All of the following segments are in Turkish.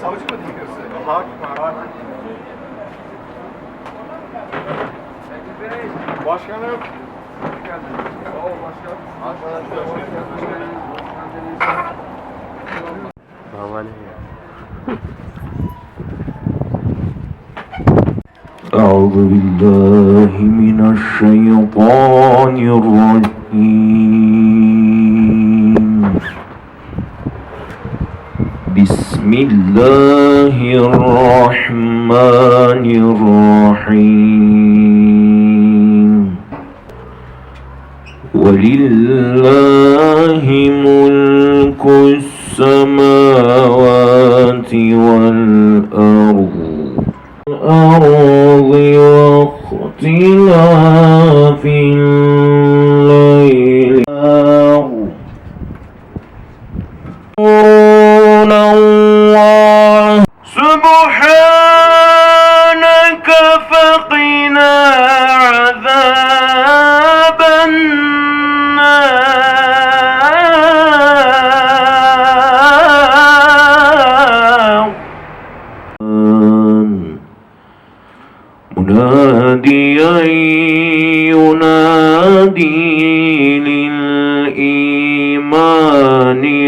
Savcı mı dinliyorsun? Hakim, hakim. Başkanım. Hoş geldin. Sağ ol başkanım. Arkadaşlar hoş geldiniz. أعوذ بالله من الشيطان الرجيم بسم الله الرحمن الرحيم. ولله ملك السماوات والأرض. الأرض واختلاف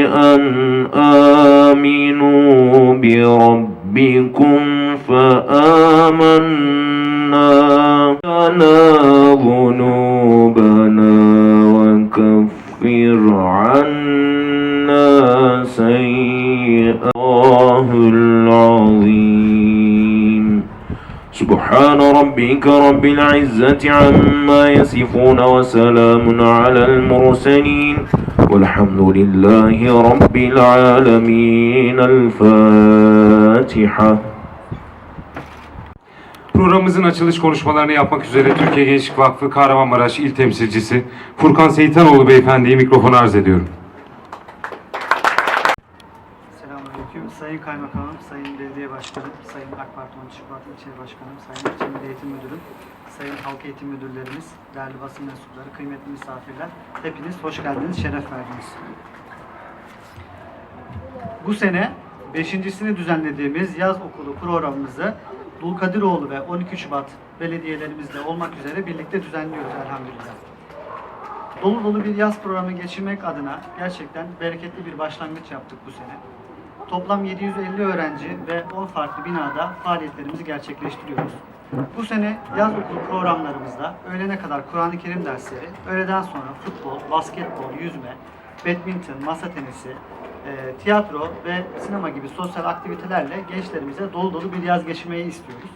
أن آمنوا بربكم فآمنا لنا ذنوبنا وكفر عنا سيئات الله العظيم سبحان ربك رب العزة عما يصفون وسلام على المرسلين والحمد لله رب العالمين الفاتحة Programımızın açılış konuşmalarını yapmak üzere Türkiye Gençlik Vakfı Kahramanmaraş İl Temsilcisi Furkan Seyitanoğlu Beyefendi'ye mikrofonu arz ediyorum. Sayın Kaymakamım, Sayın Belediye Başkanım, Sayın AK Parti 13 Şubat İlçe Başkanım, Sayın İlçe Eğitim Müdürüm, Sayın Halk Eğitim Müdürlerimiz, değerli basın mensupları, kıymetli misafirler, hepiniz hoş geldiniz, şeref verdiniz. Bu sene beşincisini düzenlediğimiz yaz okulu programımızı Dulkadiroğlu ve 12 Şubat belediyelerimizle olmak üzere birlikte düzenliyoruz elhamdülillah. Dolu dolu bir yaz programı geçirmek adına gerçekten bereketli bir başlangıç yaptık bu sene. Toplam 750 öğrenci ve 10 farklı binada faaliyetlerimizi gerçekleştiriyoruz. Bu sene yaz okulu programlarımızda öğlene kadar Kur'an-ı Kerim dersleri, öğleden sonra futbol, basketbol, yüzme, badminton, masa tenisi, e, tiyatro ve sinema gibi sosyal aktivitelerle gençlerimize dolu dolu bir yaz geçirmeyi istiyoruz.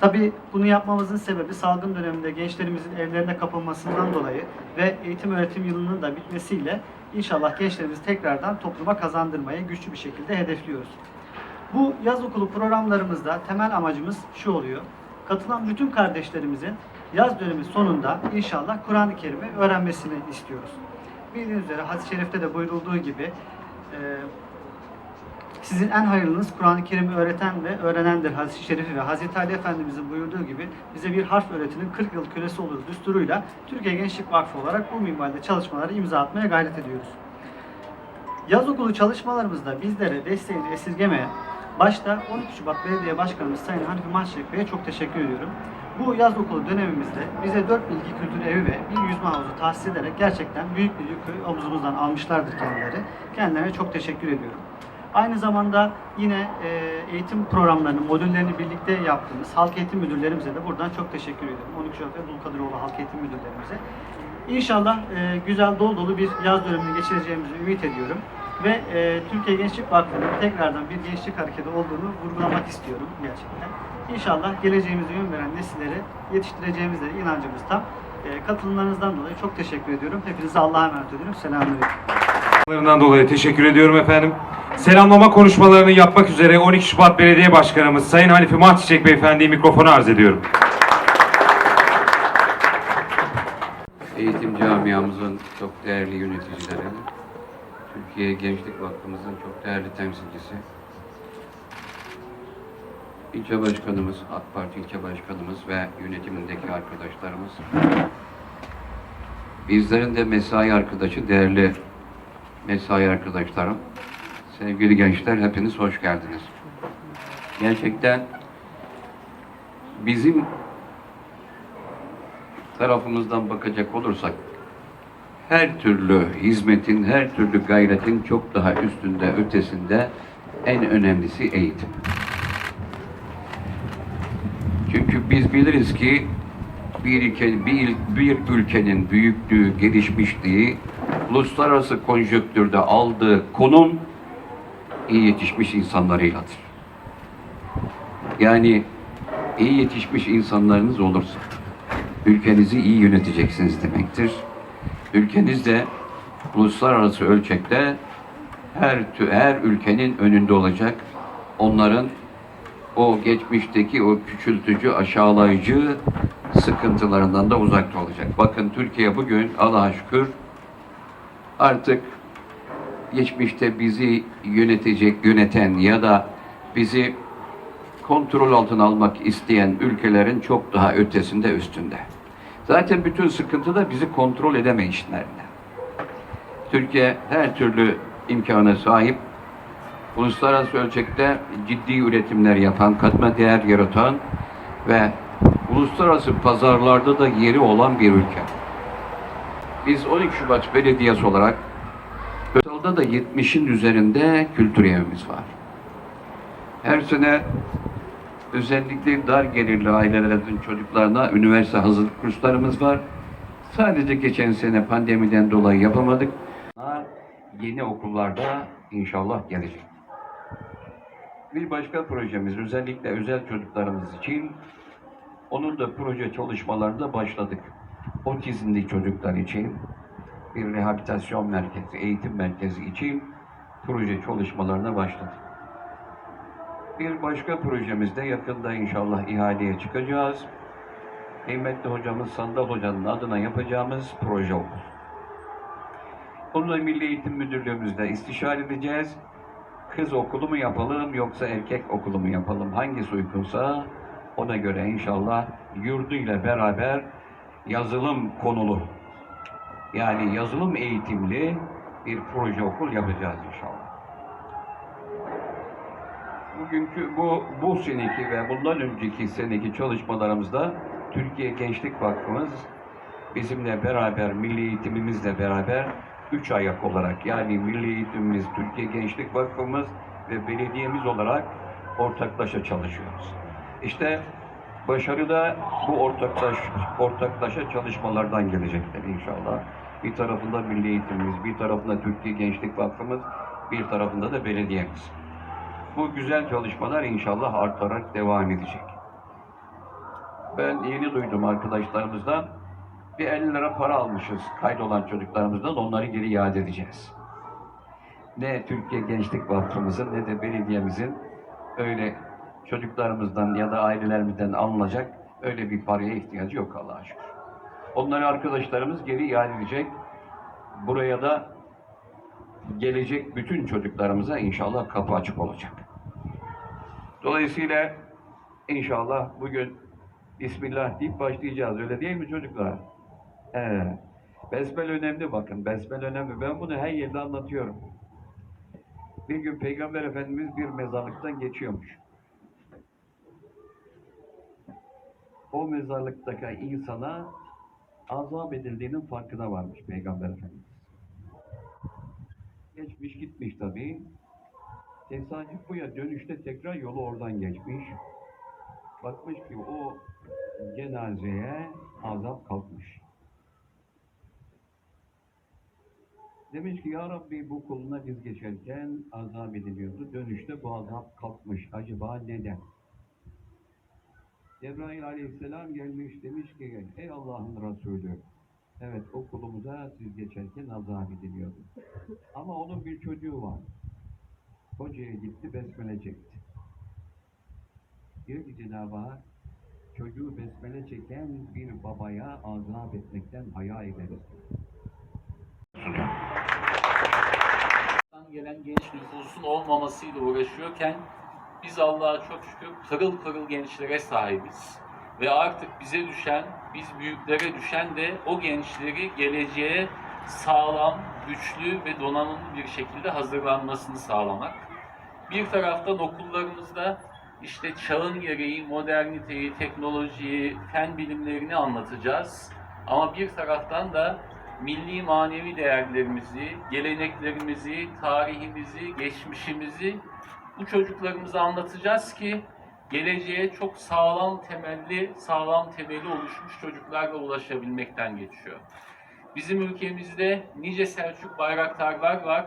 Tabii bunu yapmamızın sebebi salgın döneminde gençlerimizin evlerine kapanmasından dolayı ve eğitim öğretim yılının da bitmesiyle inşallah gençlerimizi tekrardan topluma kazandırmayı güçlü bir şekilde hedefliyoruz. Bu yaz okulu programlarımızda temel amacımız şu oluyor. Katılan bütün kardeşlerimizin yaz dönemi sonunda inşallah Kur'an-ı Kerim'i öğrenmesini istiyoruz. Bildiğiniz üzere hadis-i şerifte de buyurulduğu gibi e, sizin en hayırlınız Kur'an-ı Kerim'i öğreten ve öğrenendir hadis-i şerifi ve Hazreti Ali Efendimizin buyurduğu gibi bize bir harf öğretinin 40 yıl kölesi olur düsturuyla Türkiye Gençlik Vakfı olarak bu minvalde çalışmaları imza atmaya gayret ediyoruz. Yaz okulu çalışmalarımızda bizlere desteğini esirgemeyen, başta 12 Şubat Belediye Başkanımız Sayın Hanifi Mahçek Bey'e çok teşekkür ediyorum. Bu yaz okulu dönemimizde bize 4 bilgi kültür evi ve bir yüzme havuzu tahsis ederek gerçekten büyük bir yükü omzumuzdan almışlardır kendileri. Kendilerine çok teşekkür ediyorum. Aynı zamanda yine e, eğitim programlarının modüllerini birlikte yaptığımız halk eğitim müdürlerimize de buradan çok teşekkür ediyorum. 12 Şubat ve Dulkadiroğlu halk eğitim müdürlerimize. İnşallah e, güzel dolu dolu bir yaz dönemini geçireceğimizi ümit ediyorum. Ve e, Türkiye Gençlik Vakfı'nın tekrardan bir gençlik hareketi olduğunu vurgulamak istiyorum gerçekten. İnşallah geleceğimize yön veren nesilleri yetiştireceğimizde inancımız tam. Katılımlarınızdan dolayı çok teşekkür ediyorum. Hepinize Allah'a emanet ediyorum. Selamünaleyküm. Dolayı teşekkür ediyorum efendim. Selamlama konuşmalarını yapmak üzere 12 Şubat Belediye Başkanımız Sayın Halifi Mahçiçek Beyefendi'ye mikrofonu arz ediyorum. Eğitim camiamızın çok değerli yöneticileri, Türkiye Gençlik Vakfımızın çok değerli temsilcisi, ilçe başkanımız, AK Parti ilçe başkanımız ve yönetimindeki arkadaşlarımız, bizlerin de mesai arkadaşı, değerli mesai arkadaşlarım, sevgili gençler hepiniz hoş geldiniz. gerçekten bizim tarafımızdan bakacak olursak her türlü hizmetin, her türlü gayretin çok daha üstünde, ötesinde en önemlisi eğitim. Çünkü biz biliriz ki bir, ülke, bir, bir ülkenin büyüklüğü, gelişmişliği uluslararası konjonktürde aldığı konum iyi yetişmiş insanlarıyladır. Yani iyi yetişmiş insanlarınız olursa ülkenizi iyi yöneteceksiniz demektir. Ülkeniz de uluslararası ölçekte her her ülkenin önünde olacak. Onların o geçmişteki o küçültücü, aşağılayıcı sıkıntılarından da uzakta olacak. Bakın Türkiye bugün Allah'a şükür artık geçmişte bizi yönetecek, yöneten ya da bizi kontrol altına almak isteyen ülkelerin çok daha ötesinde, üstünde. Zaten bütün sıkıntı da bizi kontrol edemeyişlerinde. Türkiye her türlü imkana sahip, uluslararası ölçekte ciddi üretimler yapan, katma değer yaratan ve uluslararası pazarlarda da yeri olan bir ülke. Biz 12 Şubat Belediyesi olarak Totalda da 70'in üzerinde kültür evimiz var. Her sene özellikle dar gelirli ailelerin çocuklarına üniversite hazırlık kurslarımız var. Sadece geçen sene pandemiden dolayı yapamadık. Yeni okullarda inşallah gelecek. Bir başka projemiz özellikle özel çocuklarımız için onun da proje çalışmalarında başladık. Otizmli çocuklar için bir rehabilitasyon merkezi, eğitim merkezi için proje çalışmalarına başladık. Bir başka projemizde yakında inşallah ihaleye çıkacağız. Kıymetli hocamız Sandal Hoca'nın adına yapacağımız proje okul. Onunla Milli Eğitim Müdürlüğümüzle istişare edeceğiz. Kız okulu mu yapalım yoksa erkek okulu mu yapalım? Hangisi uygunsa ona göre inşallah yurduyla beraber yazılım konulu yani yazılım eğitimli bir proje okul yapacağız inşallah. Bugünkü bu bu seneki ve bundan önceki seneki çalışmalarımızda Türkiye Gençlik Vakfımız bizimle beraber, milli eğitimimizle beraber üç ayak olarak yani milli eğitimimiz, Türkiye Gençlik Vakfımız ve belediyemiz olarak ortaklaşa çalışıyoruz. İşte başarı da bu ortaklaş, ortaklaşa çalışmalardan gelecektir inşallah. Bir tarafında milli eğitimimiz, bir tarafında Türkiye Gençlik Vakfımız, bir tarafında da belediyemiz. Bu güzel çalışmalar inşallah artarak devam edecek. Ben yeni duydum arkadaşlarımızdan. Bir 50 lira para almışız kaydolan çocuklarımızdan. Onları geri iade edeceğiz. Ne Türkiye Gençlik Vakfımızın ne de belediyemizin öyle çocuklarımızdan ya da ailelerimizden alınacak öyle bir paraya ihtiyacı yok Allah'a şükür. Onları arkadaşlarımız geri iade edecek. Buraya da gelecek bütün çocuklarımıza inşallah kapı açık olacak. Dolayısıyla inşallah bugün Bismillah deyip başlayacağız. Öyle değil mi çocuklar? Evet. Besmele önemli bakın. Besmele önemli. Ben bunu her yerde anlatıyorum. Bir gün Peygamber Efendimiz bir mezarlıktan geçiyormuş. O mezarlıktaki insana azap edildiğinin farkına varmış Peygamber Efendimiz. Geçmiş gitmiş tabii. Tesadüf bu ya dönüşte tekrar yolu oradan geçmiş. Bakmış ki o cenazeye azap kalkmış. Demiş ki ya Rabbi bu kuluna biz geçerken azap ediliyordu. Dönüşte bu azap kalkmış. Acaba neden? Cebrail aleyhisselam gelmiş demiş ki ey Allah'ın Resulü evet o kulumuza siz geçerken azap ediliyordu. Ama onun bir çocuğu var. Hocaya gitti besmele çekti. Diyor ki Cenab-ı Hak çocuğu besmele çeken bir babaya azap etmekten haya ederiz. Gelen genç nüfusun olmamasıyla uğraşıyorken biz Allah'a çok şükür pırıl pırıl gençlere sahibiz. Ve artık bize düşen, biz büyüklere düşen de o gençleri geleceğe sağlam, güçlü ve donanımlı bir şekilde hazırlanmasını sağlamak. Bir taraftan okullarımızda işte çağın gereği moderniteyi, teknolojiyi, fen bilimlerini anlatacağız. Ama bir taraftan da milli manevi değerlerimizi, geleneklerimizi, tarihimizi, geçmişimizi bu çocuklarımıza anlatacağız ki geleceğe çok sağlam temelli, sağlam temeli oluşmuş çocuklarla ulaşabilmekten geçiyor. Bizim ülkemizde nice Selçuk bayraktarlar var.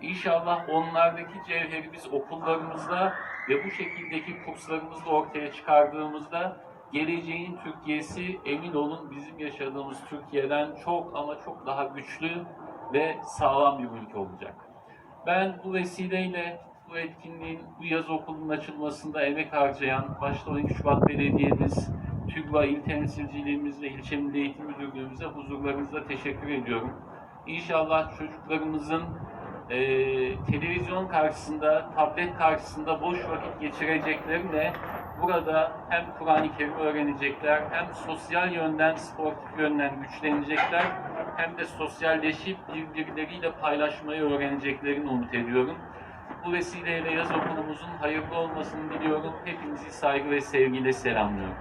İnşallah onlardaki cevheri biz okullarımızda ve bu şekildeki kurslarımızda ortaya çıkardığımızda geleceğin Türkiye'si emin olun bizim yaşadığımız Türkiye'den çok ama çok daha güçlü ve sağlam bir ülke olacak. Ben bu vesileyle bu etkinliğin, bu yaz okulunun açılmasında emek harcayan, başta 12 Şubat Belediye'miz, TÜGVA İl Temsilciliğimiz ve İlçe Milli Eğitim Müdürlüğümüze huzurlarınızda teşekkür ediyorum. İnşallah çocuklarımızın eee, televizyon karşısında, tablet karşısında boş vakit geçireceklerine burada hem Kur'an-ı Kerim öğrenecekler, hem sosyal yönden, sportif yönden güçlenecekler, hem de sosyalleşip birbirleriyle paylaşmayı öğreneceklerini umut ediyorum. Bu vesileyle yaz okulumuzun hayırlı olmasını diliyorum. Hepinizi saygı ve sevgiyle selamlıyorum.